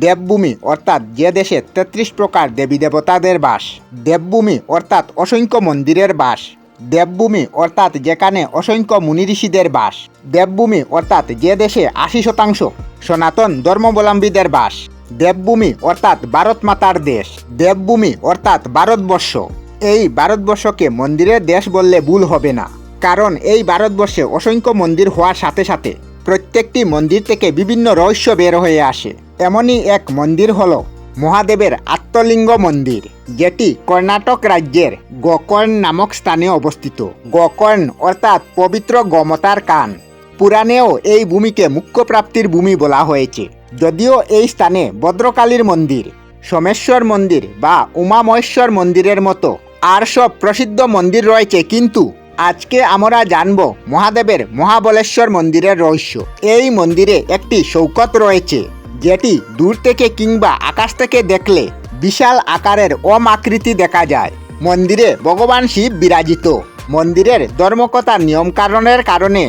দেবভূমি, অর্থাৎ যে দেশে তেত্রিশ প্রকার দেবী দেবতাদের বাস। দেবভূমি, অর্থাৎ অসংখ্য মন্দিরের বাস। দেবভূমি, অর্থাৎ যেখানে অসংখ্য মুনি ঋষিদের বাস। দেবভূমি, অর্থাৎ যে দেশে আশি শতাংশ সনাতন ধর্মাবলম্বীদের বাস। দেবভূমি, অর্থাৎ ভারত মাতার দেশ। দেবভূমি, অর্থাৎ ভারতবর্ষ। এই ভারতবর্ষকে মন্দিরের দেশ বললে ভুল হবে না। কারণ এই ভারতবর্ষে অসংখ্য মন্দির হওয়ার সাথে সাথে প্রত্যেকটি মন্দির থেকে বিভিন্ন রহস্য বের হয়ে আসে। এমনই এক মন্দির হল মহাদেবের আত্মলিঙ্গ মন্দির। যেটি কর্ণাটক রাজ্যের গোকর্ণ নামক স্থানে অবস্থিত। গোকর্ণ অর্থাৎ পবিত্র গমতার কান। পুরাণেও এই ভূমিকে মুখ্য প্রাপ্তির ভূমি বলা হয়েছে। যদিও এই স্থানে ভদ্রকালীর মন্দির, সোমেশ্বর মন্দির বা উমামহেশ্বর মন্দিরের মতো আর সব প্রসিদ্ধ মন্দির রয়েছে কিন্তু আজকে আমরা জানব মহাদেবের মহাবলেশ্বর মন্দিরের রহস্য। এই মন্দিরে একটি শৌকত রয়েছে। যেটি দূর থেকে কিংবা আকাশ থেকে দেখলে বিশাল আকারের অমাকৃতি দেখা যায়। মন্দিরে ভগবান শিব বিরাজিত। মন্দিরের ধর্মকতার নিয়মকানুনের কারণে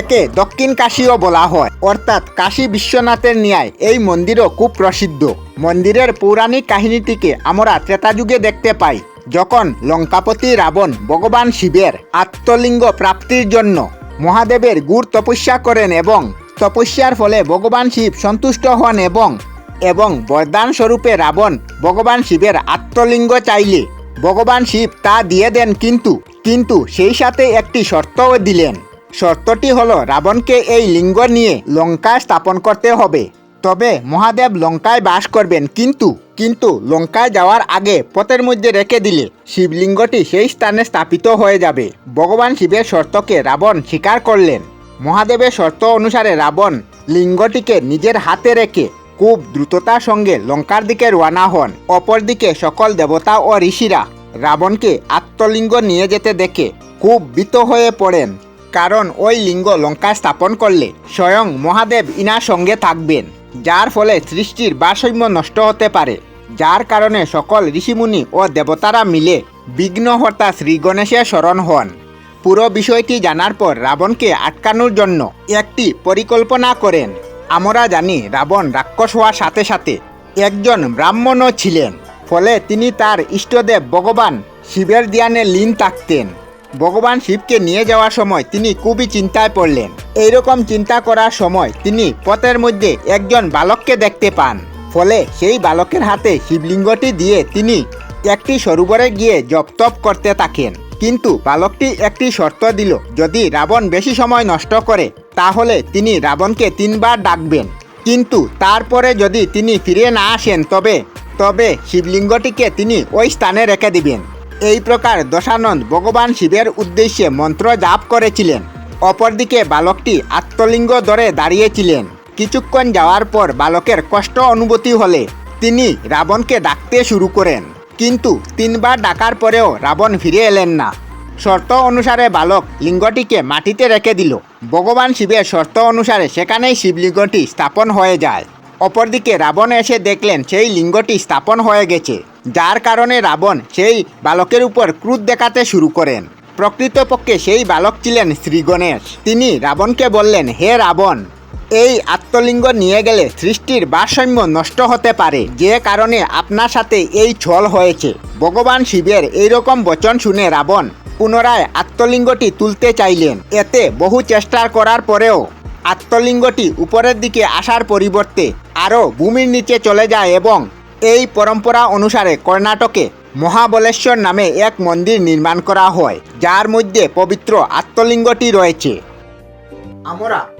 একে দক্ষিণ কাশীও বলা হয়। অর্থাৎ কাশী বিশ্বনাথের ন্যায় এই মন্দিরও খুব প্রসিদ্ধ। মন্দিরের পৌরাণিক কাহিনীটিকে আমরা ত্রেতাযুগে দেখতে পাই, যখন লঙ্কাপতি রাবণ ভগবান শিবের আত্মলিঙ্গ প্রাপ্তির জন্য মহাদেবের গুড় তপস্যা করেন এবং তপস্যার ফলে ভগবান শিব সন্তুষ্ট হন এবং এবং বরদান স্বরূপে রাবণ ভগবান শিবের আত্মলিঙ্গ চাইলে। ভগবান শিব তা দিয়ে দেন কিন্তু কিন্তু সেই সাথে একটি শর্তও দিলেন। শর্তটি হলো রাবণকে এই লিঙ্গ নিয়ে লঙ্কায় স্থাপন করতে হবে। তবে মহাদেব লঙ্কায় বাস করবেন কিন্তু কিন্তু লঙ্কায় যাওয়ার আগে পথের মধ্যে রেখে দিলে শিবলিঙ্গটি সেই স্থানে স্থাপিত হয়ে যাবে। ভগবান শিবের শর্তকে রাবণ স্বীকার করলেন। মহাদেবের শর্ত অনুসারে রাবণ লিঙ্গটিকে নিজের হাতে রেখে খুব দ্রুততার সঙ্গে লঙ্কার দিকে রওনা হন। অপরদিকে সকল দেবতা ও ঋষিরা রাবণকে আত্মলিঙ্গ নিয়ে যেতে দেখে খুব ভীত হয়ে পড়েন। কারণ ওই লিঙ্গ লঙ্কায় স্থাপন করলে স্বয়ং মহাদেব ইনার সঙ্গে থাকবেন, যার ফলে সৃষ্টির ভারসাম্য নষ্ট হতে পারে। যার কারণে সকল ঋষিমুনি ও দেবতারা মিলে বিঘ্নহর্তা শ্রী গণেশের শরণ হন। পুরো বিষয়টি জানার পর রাবণকে আটকানোর জন্য একটি পরিকল্পনা করেন। আমরা জানি রাবণ রাক্ষস হওয়ার সাথে সাথে একজন ব্রাহ্মণও ছিলেন, ফলে তিনি তার ইষ্টদেব ভগবান শিবের ধ্যানে লীন থাকতেন। ভগবান শিবকে নিয়ে যাওয়ার সময় তিনি খুবই চিন্তায় পড়লেন। এইরকম চিন্তা করার সময় তিনি পথের মধ্যে একজন বালককে দেখতে পান, ফলে সেই বালকের হাতে শিবলিঙ্গটি দিয়ে তিনি একটি সরোবরে গিয়ে জপতপ করতে থাকেন। কিন্তু বালকটি একটি শর্ত দিল, যদি রাবণ বেশি সময় নষ্ট করে, তাহলে তিনি রাবণকে তিনবার ডাকবেন। কিন্তু তারপরে যদি তিনি ফিরে না আসেন, তবে তবে শিবলিঙ্গটিকে তিনি ওই স্থানে রেখে দিবেন। এই প্রকার দশানন্দ ভগবান শিবের উদ্দেশ্যে মন্ত্র জাপ করেছিলেন। অপরদিকে বালকটি আত্মলিঙ্গ ধরে দাঁড়িয়েছিলেন। কিছুক্ষণ যাওয়ার পর বালকের কষ্ট অনুভূতি হলে তিনি রাবণকে ডাকতে শুরু করেন। কিন্তু তিনবার ডাকার পরেও রাবণ ফিরে এলেন না। শর্ত অনুসারে বালক লিঙ্গটিকে মাটিতে রেখে দিল। ভগবান শিবের শর্ত অনুসারে সেখানেই শিবলিঙ্গটি স্থাপন হয়ে যায়। অপরদিকে রাবণ এসে দেখলেন সেই লিঙ্গটি স্থাপন হয়ে গেছে, যার কারণে রাবণ সেই বালকের উপর ক্রুধ দেখাতে শুরু করেন। প্রকৃতপক্ষে সেই বালক ছিলেন শ্রী গণেশ তিনি রাবণকে বললেন, হে রাবণ এই আত্মলিঙ্গ নিয়ে গেলে সৃষ্টির ভারসাম্য নষ্ট হতে পারে। যে কারণে আপনার সাথে এই ছল হয়েছে। ভগবান শিবের এইরকম বচন শুনে রাবণ পুনরায় আত্মলিঙ্গটি তুলতে চাইলেন। এতে বহু চেষ্টা করার পরেও আত্মলিঙ্গটি উপরের দিকে আসার পরিবর্তে আরও ভূমির নিচে চলে যায় এবং এই পরম্পরা অনুসারে কর্ণাটকে মহাবলেশ্বর নামে এক মন্দির নির্মাণ করা হয়, যার মধ্যে পবিত্র আত্মলিঙ্গটি রয়েছে। আমরা